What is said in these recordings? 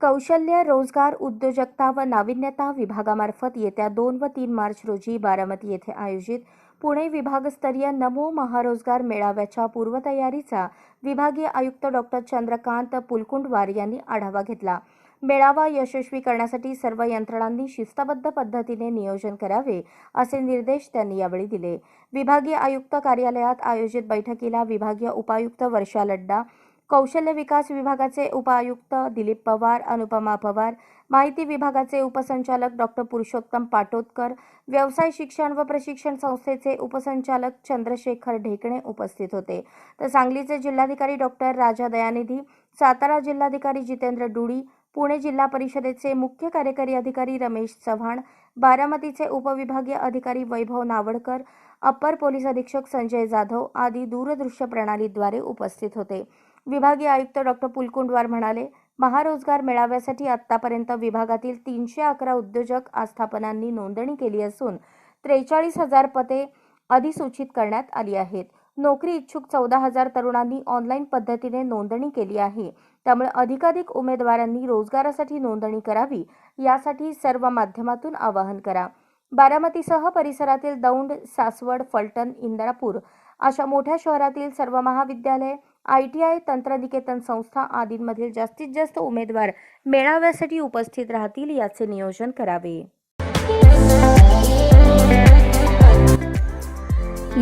कौशल्य रोजगार उद्योजकता व नाविन्यता विभागामार्फत येत्या दोन व तीन मार्च रोजी बारामती येथे आयोजित पुणे विभागस्तरीय नमो महारोजगार मेळाव्याच्या पूर्वतयारीचा विभागीय आयुक्त डॉक्टर चंद्रकांत पुलकुंडवार यांनी आढावा घेतला. मेळावा यशस्वी करण्यासाठी सर्व यंत्रणांनी शिस्तबद्ध पद्धतीने नियोजन करावे असे निर्देश त्यांनी यावेळी दिले. विभागीय आयुक्त कार्यालयात आयोजित बैठकीला विभागीय उपायुक्त वर्षा लड्डा कौशल्य विकास विभागाचे उपायुक्त दिलीप पवार अनुपमा पवार माहिती विभागाचे उपसंचालक डॉक्टर पुरुषोत्तम पाटोदकर व्यवसाय शिक्षण व प्रशिक्षण संस्थेचे उपसंचालक चंद्रशेखर ढेकणे उपस्थित होते. तर सांगलीचे जिल्हाधिकारी डॉक्टर राजा दयानिधी सातारा जिल्हाधिकारी जितेंद्र डुडी पुणे जिल्हा परिषदेचे मुख्य कार्यकारी अधिकारी रमेश चव्हाण बारामतीचे उपविभागीय अधिकारी वैभव नावडकर अप्पर पोलीस अधीक्षक संजय जाधव आदी दूरदृश्य प्रणालीद्वारे उपस्थित होते. विभागीय आयुक्त डॉक्टर पुलकुंडवार म्हणाले महारोजगार मेळाव्यासाठी आतापर्यंत विभागातील तीनशे अकरा उद्योजक आस्थापनांनी नोंदणी केली असून त्रेचाळीस हजार पते अधिसूचित करण्यात आली आहेत. नोकरी इच्छुक चौदा हजार तरुणांनी ऑनलाईन पद्धतीने नोंदणी केली आहे. त्यामुळे अधिकाधिक उमेदवारांनी रोजगारासाठी नोंदणी करावी यासाठी सर्व माध्यमातून आवाहन करा. बारामतीसह परिसरातील दौंड सासवड फलटण इंदापूर अशा मोठ्या शहरातील सर्व महाविद्यालय आय टी आय तंत्रनिकेतन संस्था आदींमधील जास्तीत जास्त उमेदवार मेळाव्यासाठी उपस्थित राहतील याचे नियोजन करावे.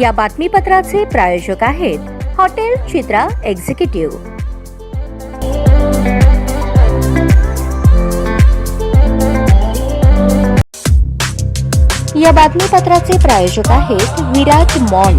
या बातमीपत्राचे प्रायोजक आहेत हॉटेल चित्रा एक्झिक्युटिव्ह. या बातमीपत्राचे प्रायोजक आहेत विराज मॉल.